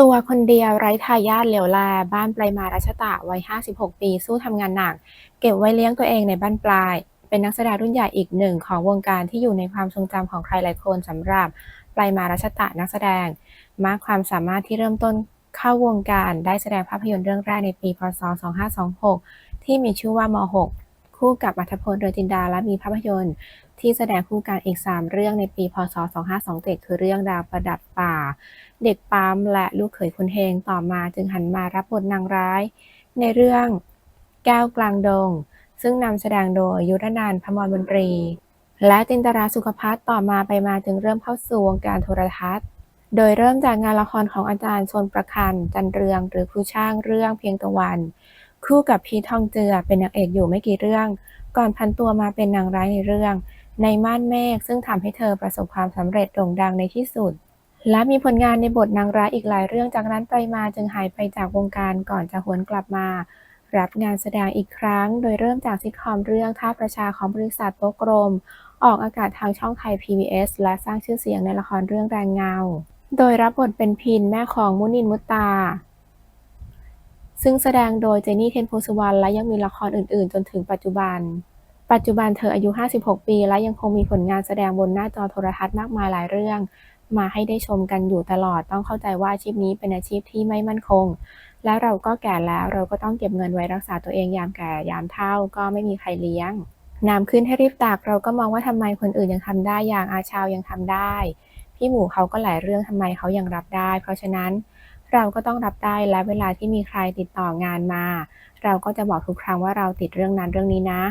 ตัวคนเดียวไร้ทายาทเหลียวแลบ้านปลายมารัชตะวัย 56 ปีสู้ทำงานหนัก เก็บไว้เลี้ยงตัวเองในบ้านปลาย เป็นนักแสดงรุ่นใหญ่อีกหนึ่งของวงการที่อยู่ในความทรงจำของใครหลายคนสำหรับปลายมารัชตะนักแสดง มากความสามารถที่เริ่มต้นเข้าวงการได้แสดงภาพยนตร์เรื่องแรกในปี พ.ศ.2526 ที่มีชื่อว่าม.6 คู่กับอัธพลเรือจินดาและมีภาพยนตร์ ที่แสดงคู่กันอีก 3 เรื่องในปีพ.ศ.2527 คือเรื่องดาวประดับป่า เด็กปั๊มและลูกเขยคุณเฮงต่อมาจึงหันมารับบทนางร้าย ในเรื่องแก้วกลางดง ซึ่งนำแสดงโดยยุรนันท์พมรมนตรี และจินตราสุขภัทรต่อมาไปมาจึงเริ่มเข้าสู่วงการโทรทัศน์โดยเริ่มจากงานละครของอาจารย์ชนประคัน จันเรือง หรือครูช่างเรื่องเพียงตะวัน คู่กับพีทองเจือเป็นนางเอกอยู่ไม่กี่เรื่อง ก่อนพันตัวมาเป็นนางร้ายในเรื่อง ในม่านเมฆซึ่งทำให้เธอประสบความสำเร็จโด่งดังในที่สุด และมีผลงานในบทนางร้ายอีกหลายเรื่องจากนั้นไปมาจึงหายไปจากวงการก่อนจะหวนกลับมา รับงานแสดงอีกครั้ง โดยเริ่มจากซิทคอมเรื่องท่าประชาของบริษัทโตกลมออกอากาศทางช่องไทย PBS และสร้างชื่อเสียงในละครเรื่องแรงเงา โดยรับบทเป็นพินแม่ของมุนินมุตตา ซึ่งแสดงโดยเจนนี่เทนโพสุวรรณและยังมีละครอื่นๆ จนถึงปัจจุบัน ปัจจุบันเธออายุ 56 ปี และยังคงมีผลงานแสดงบนหน้าจอโทรทัศน์มากมายหลายเรื่อง มาให้ได้ชมกันอยู่ตลอดต้องเข้าใจว่าอาชีพนี้เป็นอาชีพที่ไม่มั่นคง และเราก็แก่แล้วเราก็ต้องเก็บเงินไว้รักษาตัวเองยามแก่ยามเฒ่าก็ไม่มีใครเลี้ยงน้ำขึ้นให้รีบตักเราก็มองว่าทำไมคนอื่นยังทำได้อย่างอาชาวยังทำได้ พี่หมูเขาก็หลายเรื่องทำไมเขายังรับได้ เพราะฉะนั้น เราก็ต้องรับได้และเวลาที่มีใครติดต่องานมา เราก็จะบอกทุกครั้งว่าเราติดเรื่องนั้นเรื่องนี้นะ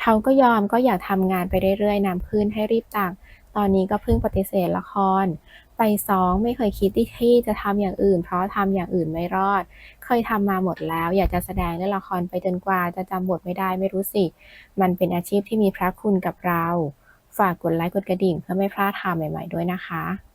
เขาก็ยอมก็อยากทำงานไปเรื่อยๆน้ำขึ้นให้รีบตัก ตอนนี้ก็เพิ่งปฏิเสธละคร ไปสองไม่เคยคิดที่จะทำอย่างอื่น เพราะทำอย่างอื่นไม่รอด เคยทำมาหมดแล้ว อยากจะแสดงเล่นละครไปจนกว่าจะจำบทไม่ได้ไม่รู้สิ มันเป็นอาชีพที่มีพระคุณกับเรา ฝากกดไลค์กดกระดิ่งเพื่อไม่พลาดข่าวใหม่ ๆด้วยนะคะ